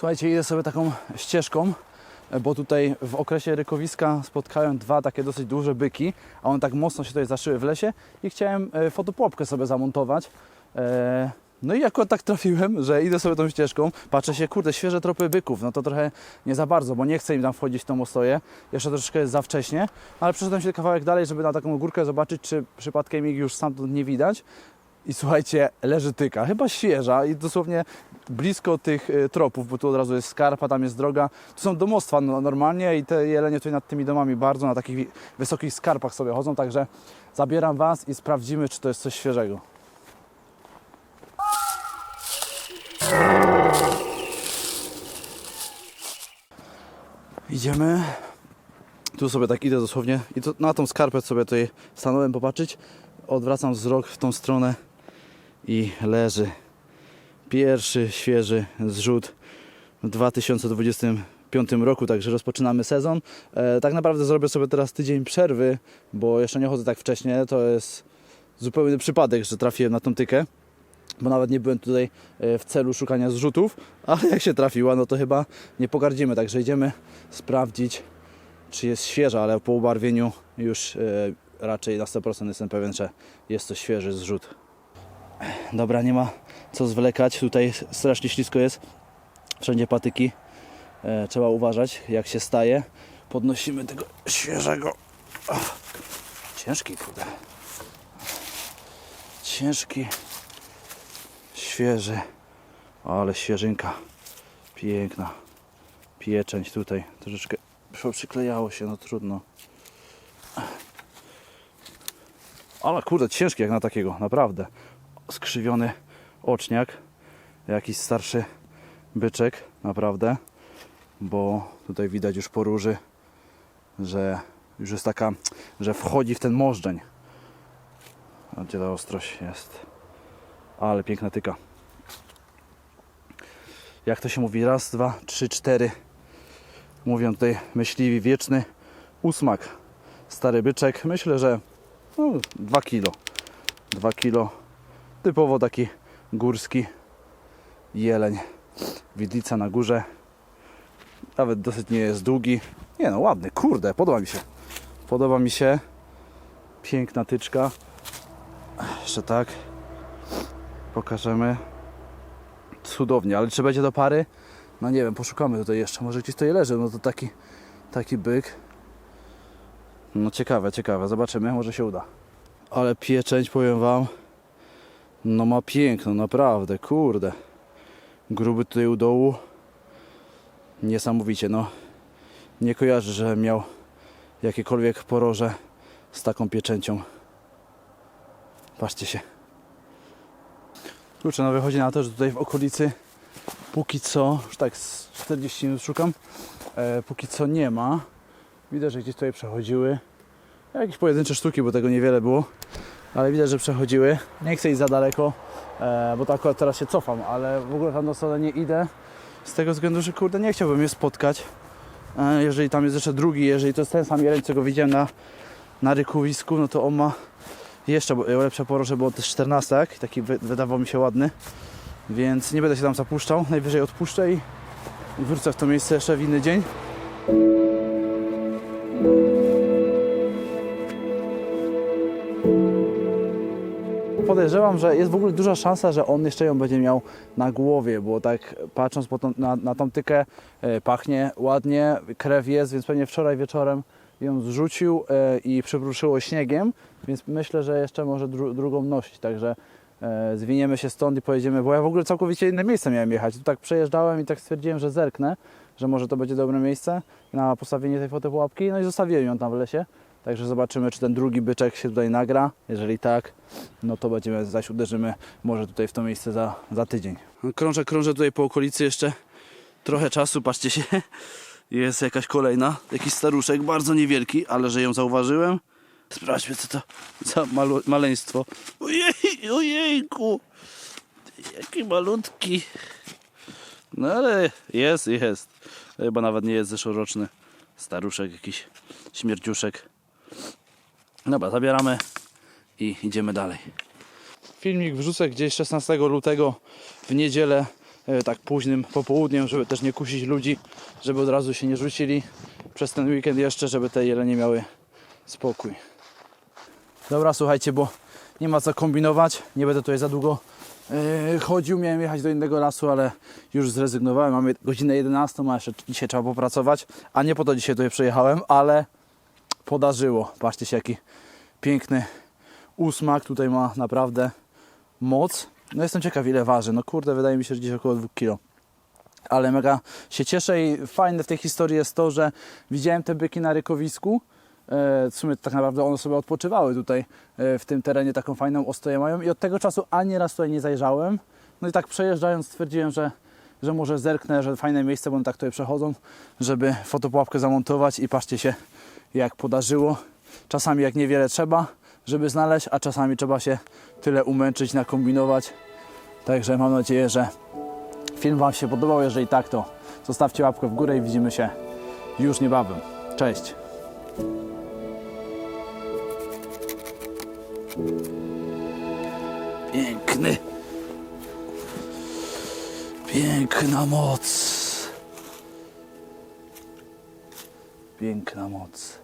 Słuchajcie, idę sobie taką ścieżką, bo tutaj w okresie rykowiska spotkałem dwa takie dosyć duże byki, a one tak mocno się tutaj zaszyły w lesie i chciałem e, fotopułapkę sobie zamontować. E, No i akurat tak trafiłem, że idę sobie tą ścieżką, patrzę się, kurde, świeże tropy byków, no to trochę nie za bardzo, bo nie chcę im tam wchodzić w tą ostoję, jeszcze troszeczkę jest za wcześnie, ale przeszedłem się kawałek dalej, żeby na taką górkę zobaczyć, czy przypadkiem ich już stamtąd nie widać. I słuchajcie, leży tyka, chyba świeża i dosłownie blisko tych y, tropów, bo tu od razu jest skarpa, tam jest droga. Tu są domostwa no, normalnie i te jelenie tutaj nad tymi domami bardzo na takich wysokich skarpach sobie chodzą, także zabieram Was i sprawdzimy, czy to jest coś świeżego. Idziemy. Tu sobie tak idę dosłownie i to, na tą skarpę sobie tutaj stanąłem popatrzeć. Odwracam wzrok w tą stronę i leży pierwszy świeży zrzut w 2025 roku, także rozpoczynamy sezon. E, tak naprawdę zrobię sobie teraz tydzień przerwy, bo jeszcze nie chodzę tak wcześnie. To jest zupełny przypadek, że trafiłem na tą tykę, bo nawet nie byłem tutaj e, w celu szukania zrzutów, ale jak się trafiła, no to chyba nie pogardzimy, także idziemy sprawdzić, czy jest świeża, ale po ubarwieniu już e, raczej na 100% jestem pewien, że jest to świeży zrzut. Dobra, nie ma co zwlekać. Tutaj strasznie ślisko jest. Wszędzie patyki. E, trzeba uważać, jak się staje. Podnosimy tego świeżego. Ciężki, kurde. Ciężki, świeży, ale świeżynka. Piękna. Pieczęć tutaj. Troszeczkę przyklejało się, no trudno. Ale kurde, ciężki jak na takiego, naprawdę. Skrzywiony oczniak, jakiś starszy byczek, naprawdę, bo tutaj widać już po róży, że już jest taka, że wchodzi w ten możdżeń. A gdzie ta ostrość jest? Ale piękna tyka. Jak to się mówi? Raz, dwa, trzy, cztery. Mówią tutaj myśliwi wieczny. Ósmak. Stary byczek. Myślę, że no, 2 kilo. 2 kilo. Typowo taki górski jeleń. Widlica na górze. Nawet dosyć nie jest długi. Nie no, ładny. Kurde, podoba mi się. Podoba mi się. Piękna tyczka. Jeszcze tak. Pokażemy. Cudownie, ale czy będzie do pary? No nie wiem, poszukamy tutaj jeszcze. Może gdzieś tutaj leży. No to taki, taki byk. No ciekawe, ciekawe. Zobaczymy, może się uda. Ale pieczęć, powiem Wam, no ma piękno, naprawdę, kurde. Gruby tutaj u dołu. Niesamowicie, no. Nie kojarzę, że miał jakiekolwiek poroże z taką pieczęcią. Patrzcie się. Kurczę, no wychodzi na to, że tutaj w okolicy póki co, już tak z 40 minut szukam, e, póki co nie ma. Widać, że gdzieś tutaj przechodziły. Jakieś pojedyncze sztuki, bo tego niewiele było. Ale widać, że przechodziły. Nie chcę iść za daleko, e, bo to akurat teraz się cofam, ale w ogóle tam na stronę nie idę. Z tego względu, że kurde nie chciałbym je spotkać. E, jeżeli tam jest jeszcze drugi, jeżeli to jest ten sam jeleń, co go widziałem na, na rykowisku, no to on ma jeszcze lepsze poroże, bo on też 14, taki wy, wydawał mi się ładny. Więc nie będę się tam zapuszczał. Najwyżej odpuszczę i wrócę w to miejsce jeszcze w inny dzień. Podejrzewam, że jest w ogóle duża szansa, że on jeszcze ją będzie miał na głowie, bo tak patrząc tą, na, na tą tykę e, pachnie ładnie, krew jest, więc pewnie wczoraj wieczorem ją zrzucił e, i przypruszyło śniegiem, więc myślę, że jeszcze może dru, drugą nosić, także e, zwiniemy się stąd i pojedziemy, bo ja w ogóle całkowicie inne miejsce miałem jechać. Tu tak przejeżdżałem i tak stwierdziłem, że zerknę, że może to będzie dobre miejsce na postawienie tej fotopułapki, no i zostawiłem ją tam w lesie. Także zobaczymy, czy ten drugi byczek się tutaj nagra. Jeżeli tak, no to będziemy, zaś uderzymy może tutaj w to miejsce za, za tydzień. Krążę, krążę tutaj po okolicy jeszcze trochę czasu, patrzcie się. Jest jakaś kolejna, jakiś staruszek, bardzo niewielki, ale że ją zauważyłem. Sprawdźmy, co to za malu, maleństwo. Ojej, ojejku, jaki malutki. No ale jest, jest. Chyba nawet nie jest zeszłoroczny. Staruszek jakiś, śmierdziuszek. Dobra, zabieramy i idziemy dalej. Filmik wrzucę gdzieś 16 lutego w niedzielę e, tak późnym popołudniem, żeby też nie kusić ludzi, żeby od razu się nie rzucili przez ten weekend jeszcze, żeby te jelenie miały spokój. Dobra, słuchajcie, bo nie ma co kombinować, nie będę tutaj za długo e, chodził, miałem jechać do innego lasu, ale już zrezygnowałem, mamy godzinę 11, a jeszcze dzisiaj trzeba popracować, a nie po to dzisiaj tutaj przyjechałem, ale podarzyło. Patrzcie się jaki piękny usmak tutaj ma naprawdę moc. No jestem ciekaw ile waży. No kurde, wydaje mi się, że gdzieś około 2 kg. Ale mega się cieszę i fajne w tej historii jest to, że widziałem te byki na rykowisku. E, W sumie tak naprawdę one sobie odpoczywały tutaj e, w tym terenie, taką fajną ostoję mają i od tego czasu ani raz tutaj nie zajrzałem. No i tak przejeżdżając stwierdziłem, że, że może zerknę, że fajne miejsce, bo tak tutaj przechodzą, żeby fotopułapkę zamontować i patrzcie się jak podarzyło. Czasami jak niewiele trzeba, żeby znaleźć, a czasami trzeba się tyle umęczyć, nakombinować. Także mam nadzieję, że film Wam się podobał. Jeżeli tak, to zostawcie łapkę w górę i widzimy się już niebawem. Cześć! Piękny, piękna moc. Piękna moc.